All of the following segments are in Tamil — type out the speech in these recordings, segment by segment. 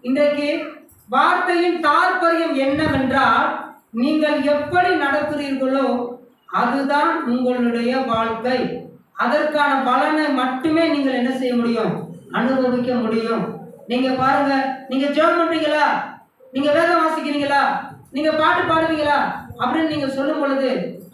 இன்றைக்கு வார்த்தையின் தாற்பயம் என்னவென்றால் நீங்கள் எப்படி நடக்கிறீர்களோ அதுதான் உங்களுடைய வாழ்க்கை. அதற்கான பலனை மட்டுமே நீங்கள் என்ன செய்ய முடியும்? அனுபவிக்க முடியும். நீங்க பாருங்க நீங்க ஜெபம் பண்றீங்களா? நீங்க வேதம் வாசிக்கிறீங்களா? நீங்க பாட்டு பாடுவீங்களா? அப்படின்னு நீங்க சொல்லும் பொழுது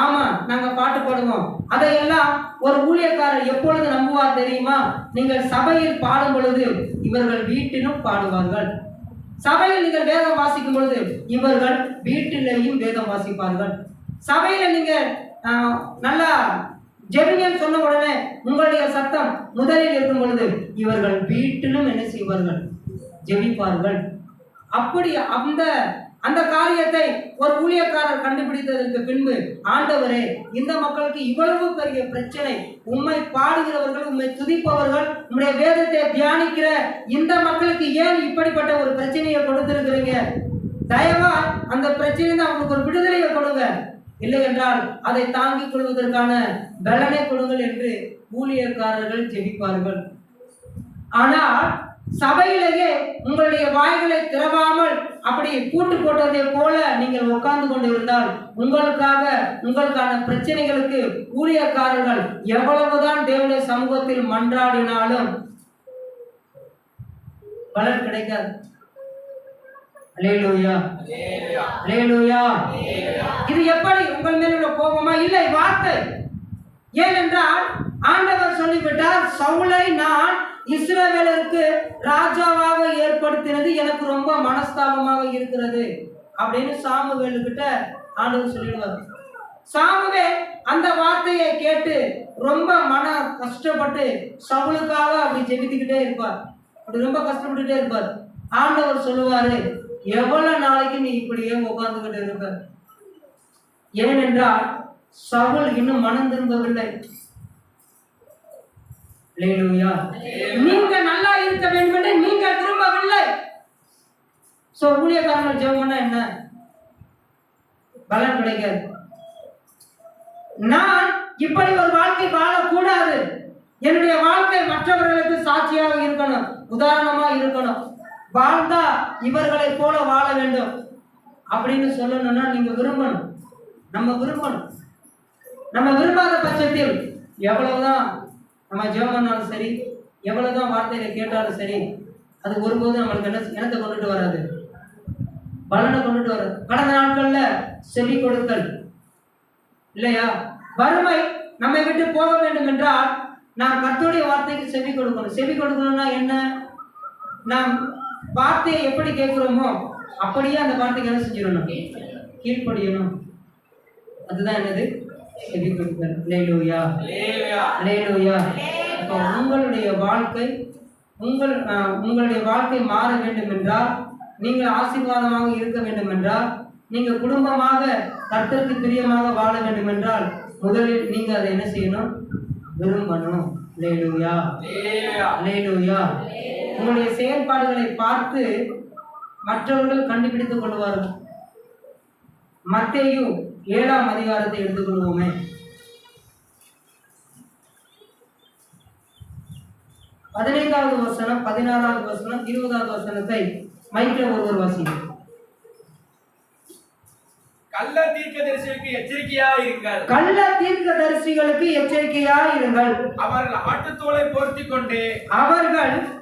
ஆமா நாங்க பாட்டு பாடுவோம். அதையெல்லாம் ஒரு ஊழியக்காரர் எப்பொழுது நம்புவார் தெரியுமா? நீங்கள் சபையில் பாடும் பொழுது இவர்கள் வீட்டிலும் பாடுவார்கள். சபையில் நீங்கள் வேதம் வாசிக்கும் பொழுது இவர்கள் வீட்டிலேயும் வேதம் வாசிப்பார்கள். சபையில நீங்க நல்லா ஜெபிங்கன்னு சொன்ன உடனே உங்களுடைய சத்தம் முதலில் இருக்கும் பொழுது இவர்கள் வீட்டிலும் என்ன செய்வார்கள்? ஜெபிப்பார்கள். அப்படி அந்த அந்த காரியத்தை ஒரு ஊழியக்காரர் கண்டுபிடித்ததற்கு பின்பு ஆண்டவரே இந்த மக்களுக்கு இவ்வளவு பெரிய பிரச்சனை. உம்மை பாடுகிறவர்கள் உம்மை துதிப்பவர்கள் உங்களுடைய வேதத்தை தியானிக்கிற இந்த மக்களுக்கு ஏன் இப்படிப்பட்ட ஒரு பிரச்சனையை கொடுத்திருக்கிறீங்க? தயவா அந்த பிரச்சனையில அவங்களுக்கு ஒரு விடுதலையை கொடுங்க. இல்லை என்றால் அதை தாங்கிக் கொள்வதற்கான பலனை கொடுங்கள் என்று ஊழியக்காரர்கள் ஜெபிப்பார்கள். ஆனால் சபையிலேயே உங்களுடைய வாய்களை திறவாமல் அப்படி பூட்டு போட்டதை போல நீங்கள் உட்கார்ந்து கொண்டு இருந்தால் உங்களுக்காக உங்களுக்கான பிரச்சனைகளுக்கு ஊழியக்காரர்கள் எவ்வளவுதான் தேவனுடைய சமூகத்தில் மன்றாடினாலும் பலன் கிடைக்காது. இது எப்படி உங்கள் மேல் உள்ள கோபமா? இல்லை வார்த்தை. ஏனென்றால் ஆண்டவர் சொல்லிவிட்டார் சவுளை நான் இஸ்ரவேலருக்கு ராஜாவாக ஏற்படுத்தினது எனக்கு ரொம்ப மனஸ்தாபமாக இருக்கிறது அப்படின்னு சாமுவேலுக்கிட்ட ஆண்டவர் சொல்லிடுவார். சாமுவே அந்த வார்த்தையை கேட்டு ரொம்ப மன கஷ்டப்பட்டு சவுளுக்காக அப்படி ஜெபித்துக்கிட்டே இருப்பார். அப்படி ரொம்ப கஷ்டப்பட்டுட்டே இருப்பார். ஆண்டவர் சொல்லுவாரு எவ்வளவு நாளைக்கு நீ இப்படியே உட்கார்ந்துகிட்டு இருப்ப? ஏனென்றால் சவுல் இன்னும் மனம் திரும்பவில்லை. நீங்க நல்லா இருக்க வேண்டும் என்று நீங்க விரும்பவில்லை. சோ ஊழியக்காரங்கள் ஜெபம்னா என்ன? பலன் கிடைக்காது. நான் இப்படி ஒரு வாழ்க்கை வாழக்கூடாது. என்னுடைய வாழ்க்கை மற்றவர்களுக்கு சாட்சியாக இருக்கணும் உதாரணமா இருக்கணும். வாழ்ந்தா இவர்களை போல வாழ வேண்டும். அப்படின்னு சொல்லணும்னா நீங்க விரும்பணும். நம்ம விரும்பணும். நம்ம விரும்பாத பட்சத்தில் எவ்வளவுதான் நம்ம ஜெபம் பண்ணாலும் சரி எவ்வளவுதான் வார்த்தைகளை கேட்டாலும் சரி அது ஒருபோதும் நம்மளுக்கு என்ன இனத்தை கொண்டுட்டு வராது? பலனை கொண்டுட்டு வராது. கடந்த நாட்கள்ல செவி கொடுத்தல். இல்லையா? வறுமை நம்மை விட்டு போக வேண்டும் என்றால் நாம் கத்தோடைய வார்த்தைக்கு செவி கொடுக்கணும். செவி கொடுக்கணும்னா என்ன? நாம் வார்த்தையை எப்படி கேட்கிறோமோ அப்படியே அந்த வார்த்தைக்கு என்ன செஞ்சிடணும்? கீழ்ப்படியணும். அதுதான் என்னது? செவி கொடுத்தல் லேலூயா லேலூயா அப்போ உங்களுடைய வாழ்க்கை உங்கள் உங்களுடைய வாழ்க்கை மாற வேண்டும் என்றால் நீங்கள் ஆசீர்வாதமாக இருக்க வேண்டும் என்றால் நீங்கள் குடும்பமாக கர்த்தருக்கு பிரியமாக வாழ வேண்டும் என்றால் முதலில் நீங்கள் அதை என்ன செய்யணும்? விரும்பணும். லேலூயா லேலூயா உங்களுடைய செயல்பாடுகளை பார்த்து மற்றவர்கள் கண்டுபிடித்துக் கொள்வார்கள். மத்தையும் ஏழாம் அதிகாரத்தை எடுத்துக்கொள்வோமே. பதினைந்தாவது வசனம் பதினாறாவது வசனம் இருபதாவது வசனத்தை மைக்கில் ஒருவர் வாசிங்க கள்ள தீர்க்கதரிசிக்கு எச்சரிக்கையா இருங்கள். கள்ள தீர்க்கதரிசிகளுக்கு எச்சரிக்கையா இருங்கள். அவர்கள் ஆட்டுத்தோலை போர்த்தி கொண்டு அவர்கள்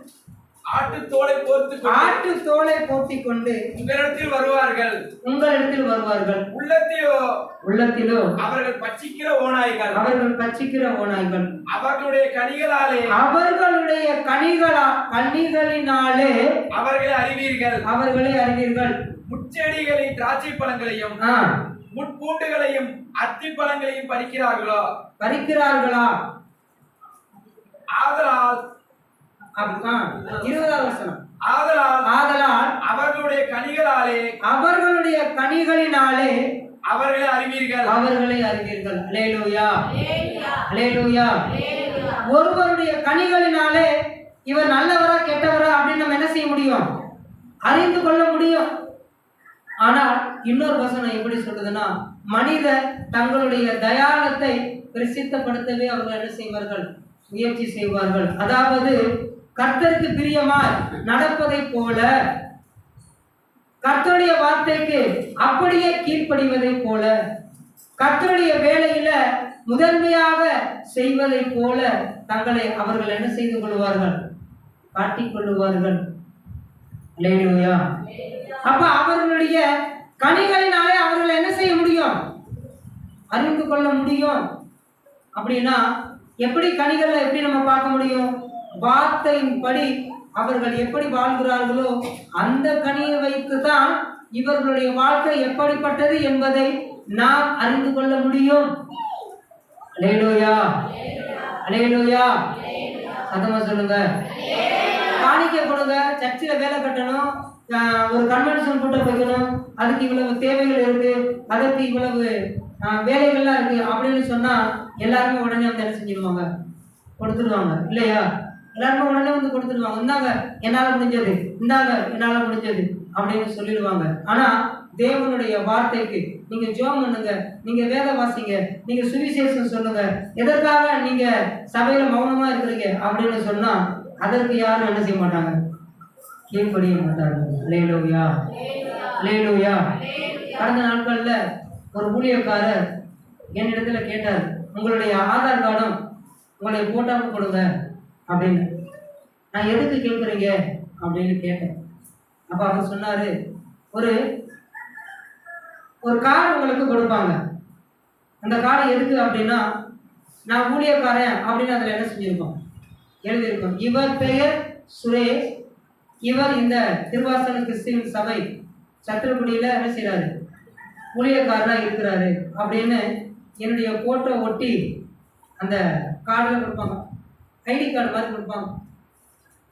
ஆட்டுத்தோலை போர்த்து கொண்டு ஆட்டு தோலை போர்த்திக் கொண்டு உங்களிடத்தில் வருவார்கள். உங்களிடத்தில் வருவார்கள். உள்ளத்திலோ உள்ளத்திலோ அவர்கள் பட்சிக்கிற ஓநாய்கள். அவர்கள் பச்சிக்கிற ஓநாய்கள். அவர்களுடைய கனிகளாலே அவர்களுடைய கனிகளா கனிகளினாலே அவர்களை அறிவீர்கள். அவர்களை அறிவீர்கள். முச்செடிகளின் திராட்சை பழங்களையும் முட்பூண்டுகளையும் அத்தி பழங்களையும் பறிக்கிறார்களோ? பறிக்கிறார்களா? ஆதலால் இருபதாவது வசனம். ஆதலால் ஆதலால் அவர்களுடைய கனிகளாலே அவர்களுடைய கனிகளினாலே அவர்களை அறிவீர்கள். அவர்களை அறிவீர்கள். அலேலூயா அலேலூயா ஒருவருடைய கனிகளினாலே இவர் நல்லவரா கெட்டவரா அப்படின்னு நம்ம என்ன செய்ய முடியும்? அறிந்து கொள்ள முடியும். ஆனால் இன்னொரு வசனம் எப்படி சொல்லுதுன்னா மனிதர் தங்களுடைய தயாளத்தை பிரசித்தப்படுத்தவே அவர்கள் என்ன செய்வார்கள்? முயற்சி செய்வார்கள். அதாவது கர்த்தருக்கு பிரியமாய் நடப்பதைப் போல கர்த்தருடைய வார்த்தைக்கு அப்படியே கீழ்ப்படிவதைப் போல கர்த்தருடைய வேலையில முதன்மையாக செய்வதைப் போல தங்களை அவர்கள் என்ன செய்து கொள்வார்கள்? காட்டிக் கொள்ளுவார்கள். அப்ப அவர்களுடைய கனிகளினாலே அவர்கள் என்ன செய்ய முடியும்? அறிந்து கொள்ள முடியும். அப்படின்னா எப்படி கனிகளை எப்படி நம்ம பார்க்க முடியும்? வார்த்தையின்படி அவர்கள் எப்படி வாழ்கிறார்களோ அந்த கனியை வைத்து தான் இவர்களுடைய வாழ்க்கை எப்படிப்பட்டது என்பதை நாம் அறிந்து கொள்ள முடியும். அலேலூயா அலையலோயா. சத்தமா சொல்லுங்க. காணிக்கை கொடுங்க. சர்ச்சில் வேலை கட்டணும். ஒரு கன்வென்ஷன் கூட்டம் வைக்கணும். அதுக்கு இவ்வளவு தேவைகள் இருக்கு. அதற்கு இவ்வளவு வேலைகள்லாம் இருக்கு அப்படின்னு சொன்னா எல்லாருமே உடனே வந்து என்ன செஞ்சிருவாங்க? கொடுத்துருவாங்க. இல்லையா? எல்லாருமே உடனே வந்து கொடுத்துருவாங்க. இந்தாங்க என்னால் முடிஞ்சது இந்தாங்க என்னால் முடிஞ்சது அப்படின்னு சொல்லிடுவாங்க. ஆனால் தேவனுடைய வார்த்தைக்கு நீங்க ஜோம் பண்ணுங்க நீங்க வேத வாசிங்க நீங்க சுவிசேஷம் சொல்லுங்க எதற்காக நீங்க சபையில மௌனமா இருக்கிறீங்க அப்படின்னு சொன்னா அதற்கு யாரும் என்ன செய்ய மாட்டாங்க? கீழ்படிய மாட்டாங்க. அலையலோயா அலையலோயா கடந்த நாட்கள்ல ஒரு ஊழியக்காரர் என்னிடத்துல கேட்டார் உங்களுடைய ஆதார் கார்டும் உங்களுடைய போட்டோவும் கொடுங்க. அப்படின்னு. நான் எதுக்கு கேட்குறீங்க அப்படின்னு கேட்டேன். அப்போ அவர் சொன்னார் ஒரு ஒரு கார் உங்களுக்கு கொடுப்பாங்க. அந்த கார்டு எதுக்கு அப்படின்னா நான் ஊழியக்காரன் அப்படின்னு அதில் என்ன செஞ்சுருக்கோம் எழுதியிருக்கோம். இவர் பெயர் சுரேஷ். இவர் இந்த திருவாசன கிறிஸ்டின் சபை சத்திரக்குடியில் என்ன செய்கிறாரு ஊழியக்காரராக இருக்கிறாரு. அப்படின்னு என்னுடைய ஃபோட்டோ ஒட்டி அந்த கார்டில் கொடுப்பாங்க. ஐடி கார்டு மாதிரி கொடுப்பாங்க.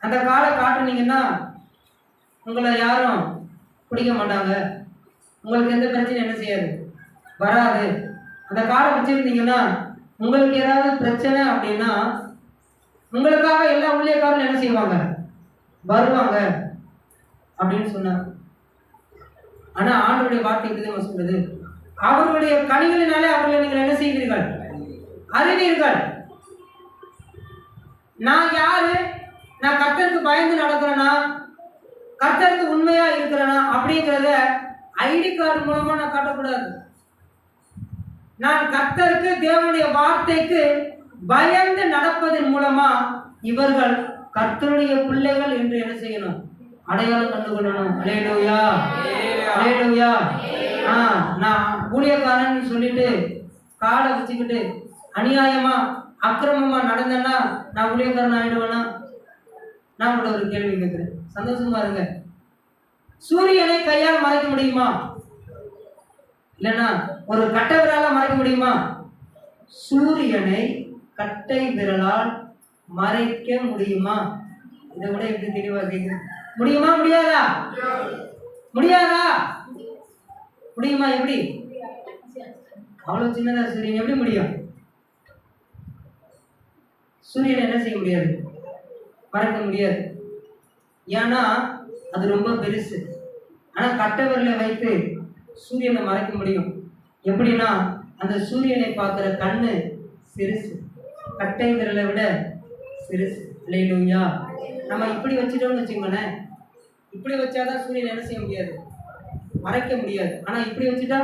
அந்த கார்டை காட்டுனீங்கன்னா உங்களை யாரும் பிடிக்க மாட்டாங்க. உங்களுக்கு எந்த பிரச்சனையும் என்ன செய்யாது. வராது. அந்த கார்டை வச்சுருந்தீங்கன்னா உங்களுக்கு ஏதாவது பிரச்சனை அப்படின்னா உங்களுக்காக எல்லா ஊழியக்காரரும் என்ன செய்வாங்க? வருவாங்க அப்படின்னு சொன்னார் ஆனால் ஆண்டோடைய வார்த்தை எப்படி சொல்றது அவர்களுடைய கனிகளினாலே அவர்களை நீங்கள் என்ன செய்கிறீர்கள்? அறிவீர்கள். நான் யாரு? நான் கர்த்தருக்கு பயந்து நடக்கிறேனா? கர்த்தருக்கு உண்மையா இருக்கிறேனா? அப்படிங்கிறத ஐடி கார்டு மூலமா நான் காட்டக்கூடாது. நான் கர்த்தருக்கு தேவனுடைய வார்த்தைக்கு பயந்து நடப்பதன் மூலமா இவர்கள் கர்த்தருடைய பிள்ளைகள் என்று என்ன செய்யணும்? அடையாளம் கண்டுகொள்ளணும். அலேலூயா அலேலூயா ஆ நான் ஊழியக்காரன் சொல்லிட்டு காலை வச்சுக்கிட்டு அநியாயமா அக்கிரமமா நடந்தேன்னா நான் ஊழியக்காரன் ஆயிடுவேனா? நான் உங்களை ஒரு கேள்வி கேட்கிறேன். சந்தோஷமா இருங்க. சூரியனை கையால் மறைக்க முடியுமா? இல்லைன்னா ஒரு கட்டை விரலால் மறைக்க முடியுமா? சூரியனை கட்டை விரலால் மறைக்க முடியுமா? இதை விட எப்படி தெளிவா கேட்குறேன். முடியுமா முடியாதா? முடியாதா? முடியுமா எப்படி? அவ்வளவு சின்னதா சூரியன் எப்படி முடியும்? சூரியனை என்ன செய்ய முடியாது? மறக்க முடியாது. ஏன்னா அது ரொம்ப பெருசு. ஆனா கட்டவரில் வைத்து சூரியனை மறைக்க முடியும். எப்படின்னா அந்த சூரியனை பார்க்குற கண்ணு சிறுசு கட்டை விரலை விட சிறுசு இல்லையா நம்ம இப்படி வச்சுட்டோம்னு வச்சுக்கோங்களேன். இப்படி வச்சாதான் சூரியன் என்ன செய்ய முடியாது? மறைக்க முடியாது. ஆனா இப்படி வச்சுட்டா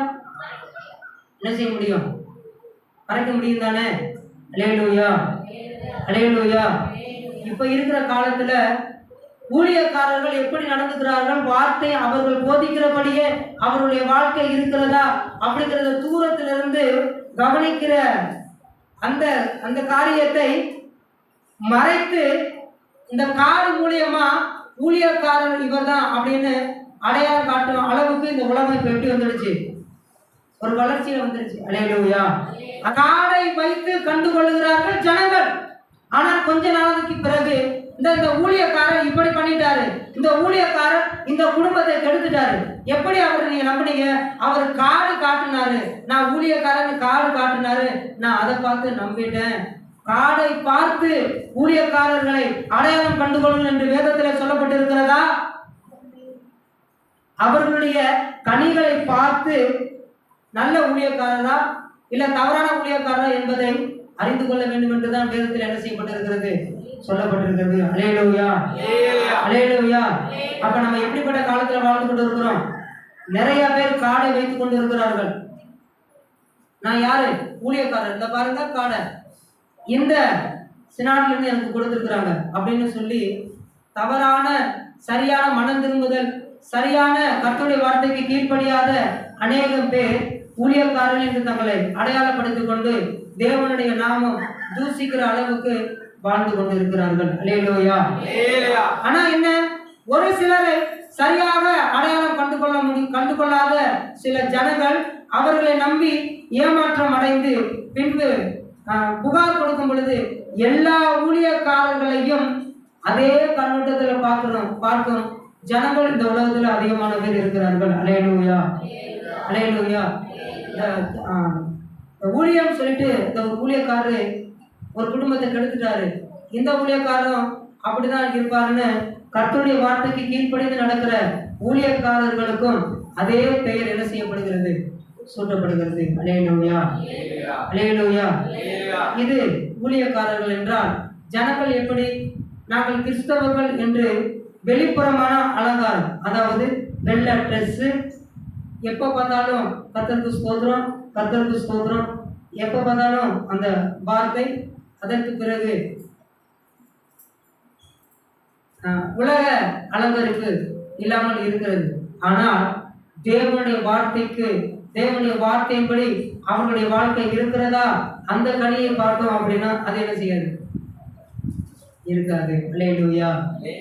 என்ன செய்ய முடியும்? மறைக்க முடியும் தானே? அலையலூயா. அலையலூயா இப்ப இருக்கிற காலத்துல ஊழியக்காரர்கள் எப்படி நடந்துக்கிறார்கள்? வார்த்தை அவர்கள் போதிக்கிறபடியே அவருடைய வாழ்க்கை இருக்கிறதா? அப்படிங்கிறத தூரத்திலிருந்து கவனிக்கிற அந்த அந்த காரியத்தை மறைத்து இந்த காடு மூலியமா ஊழியக்காரர் இவர்தான் அப்படின்னு அடையாளம் காட்டும் அளவுக்கு இந்த உலகம் இப்போ எப்படி வந்துடுச்சு? ஒரு வளர்ச்சியில வந்துடுச்சு. அலையலூயா காடை வைத்து கண்டுகொள்கிறார்கள் ஜனங்கள். ஆனால் கொஞ்ச நாளுக்கு பிறகு இந்த இந்த ஊழியக்காரர் இப்படி பண்ணிட்டாரு. இந்த ஊழியக்காரர் இந்த குடும்பத்தை கெடுத்துட்டாரு. எப்படி அவர் நீங்க நம்பினீங்க? அவர் காடு காட்டினாரு. நான் ஊழியக்காரன் காடு காட்டினாரு. நான் அதை பார்த்து நம்பிட்டேன். காடை பார்த்து ஊழியக்காரர்களை அடையாளம் கண்டுகொள்ளுங்கள் என்று வேதத்தில் சொல்லப்பட்டிருக்கிறதா? அவர்களுடைய கனிகளை பார்த்து நல்ல ஊழியக்காரரா இல்ல தவறான ஊழியக்காரரா என்பதை அறிந்து கொள்ள வேண்டும் என்றுதான் வேதத்தில் என்ன செய்யப்பட்டிருக்கிறது? சொல்லப்பட்டிருக்கிறது. அலேலூயா ஏலியா. அலேலூயா அப்ப நம்ம எப்படிப்பட்ட காலத்துல வாழ்ந்து கொண்டு இருக்கிறோம் நிறைய பேர் காடை வைத்துக் கொண்டு இருக்கிறார்கள் நான் யாரு? ஊழியக்காரர். இந்த பாருங்க காடை. இந்த சினாட்ல இருந்து எனக்கு கொடுத்துருக்குறாங்க அப்படின்னு சொல்லி தவறான சரியான மனம் திரும்புதல் சரியான கர்த்தருடைய வார்த்தைக்கு கீழ்ப்படியாத அநேகம் பேர் ஊழியக்காரர்கள் என்று தங்களை அடையாளப்படுத்திக் கொண்டு தேவனுடைய நாமம் தூசிக்கிற அளவுக்கு வாழ்ந்து கொண்டு இருக்கிறார்கள் அலேலோயா. ஆனா என்ன? ஒரு சிலரை சரியாக அடையாளம் கண்டு கொள்ள முடியும் கண்டு கொள்ளாத சில ஜனங்கள் அவர்களை நம்பி ஏமாற்றம் அடைந்து பின்பு புகார் கொடுக்கும் பொழுது எல்லா ஊழியக்காரர்களையும் அதே கண்ணோட்டத்துல பார்க்கணும் பார்க்கும் ஜனங்கள் இந்த உலகத்துல அதிகமான பேர் இருக்கிறார்கள். அலையலூயா அலையலூயா ஊழியம் சொல்லிட்டு இந்த ஒரு ஊழியக்காரரு ஒரு குடும்பத்தை கெடுத்துட்டாரு. இந்த ஊழியக்காரரும் அப்படிதான் இருப்பாருன்னு கர்த்தருடைய வார்த்தைக்கு கீழ்ப்படிந்து நடக்கிற ஊழியக்காரர்களுக்கும் அதே பெயர் என்ன செய்யப்படுகிறது? சூட்டப்படுகிறது. அலேலூயா. அலேலூயா. இது ஊழியக்காரர்கள் என்றால் ஜனங்கள் எப்படி? நாங்கள் கிறிஸ்தவர்கள் என்று வெளிப்புறமான அலங்காரம் அதாவது வெள்ளை ட்ரெஸ்ஸு எப்போ பார்த்தாலும் கத்தருக்கு ஸ்தோத்திரம் கத்தருக்கு ஸ்தோத்திரம். எப்போ பார்த்தாலும் அந்த வார்த்தை அதற்கு பிறகு ஆஹ், உலக அலங்கரிப்பு இல்லாமல் இருக்கிறது. ஆனால் தேவனுடைய வார்த்தைக்கு தேவனுடைய வார்த்தையின்படி அவர்களுடைய வாழ்க்கை இருக்கிறதா? அந்த கனியை பார்த்தோம் அப்படின்னா அது என்ன செய்யாது? இருக்காது.